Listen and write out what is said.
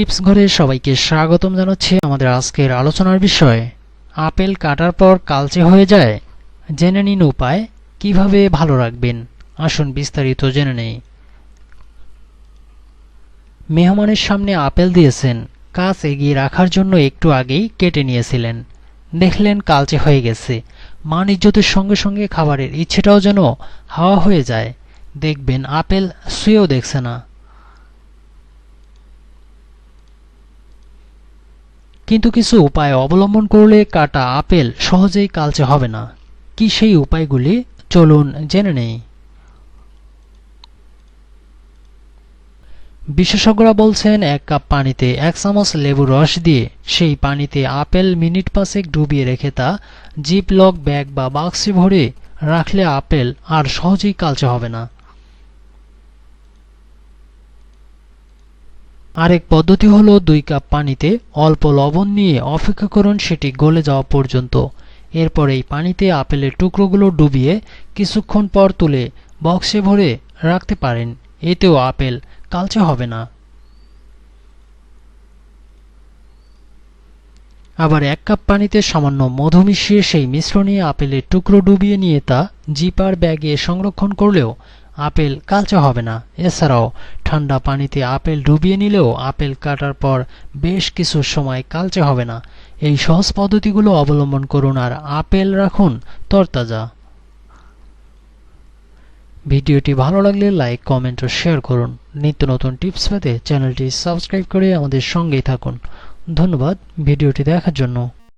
Tips ঘরে সবাইকে স্বাগতম জানাচ্ছি। আমাদের আজকের আলোচনার বিষয়, আপেল কাটার পর কালচে হয়ে যায়। জেনে নিন উপায়, কীভাবে ভালো রাখবেন? আসুন বিস্তারিত জেনে নেই। মেহমানের সামনে আপেল দিয়েছেন। কাজ এগিয়ে রাখার জন্য একটু আগেই কেটে নিয়েছিলেন। দেখলেন কালচে হয়ে গেছে। মান ইজ্জতের সঙ্গে সঙ্গে খাবারের ইচ্ছেটাও যেন হাওয়া হয়ে যায়। দেখবেন আপেল শুয়েও দেখছে না। কিন্তু কিছু উপায় অবলম্বন করলে কাটা আপেল সহজেই কালচে হবে না। কি সেই উপায়গুলি? চলুন জেনে নেই। বিশেষজ্ঞরা বলছেন, এক কাপ পানিতে এক চামচ লেবুর রস দিয়ে সেই পানিতে আপেল মিনিট পাঁচেক ডুবিয়ে রেখে তা জিপ লক ব্যাগ বা বাক্সে ভরে রাখলে আপেল আর সহজেই কালচে হবে না। আরেক পদ্ধতি হলো দুই কাপ পানিতে অল্প লবণ নিয়ে অপেক্ষা করুন সেটি গলে যাওয়া পর্যন্ত। এরপর এই পানিতে আপেলের টুকরোগুলো ডুবিয়ে কিছুক্ষণ পর তুলে বক্সে ভরে রাখতে পারেন। এতেও আপেল কালচে হবে না। আবার এক কাপ পানিতে সামান্য মধু মিশিয়ে সেই মিশ্রণে আপেলের টুকরো ডুবিয়ে নিয়ে তা জিপার ব্যাগে সংরক্ষণ করলেও আপেল কালচে হবে না। এছাড়াও ঠান্ডা পানিতে আপেল ডুবিয়ে নিলেও আপেল কাটার পর বেশ কিছু সময় কালচে হবে না। এই সহজ পদ্ধতিগুলো অবলম্বন করুন আর আপেল রাখুন তরতাজা। ভিডিওটি ভালো লাগলে লাইক, কমেন্ট ও শেয়ার করুন। নিত্য নতুন টিপস পেতে চ্যানেলটি সাবস্ক্রাইব করে আমাদের সঙ্গেই থাকুন। ধন্যবাদ ভিডিওটি দেখার জন্য।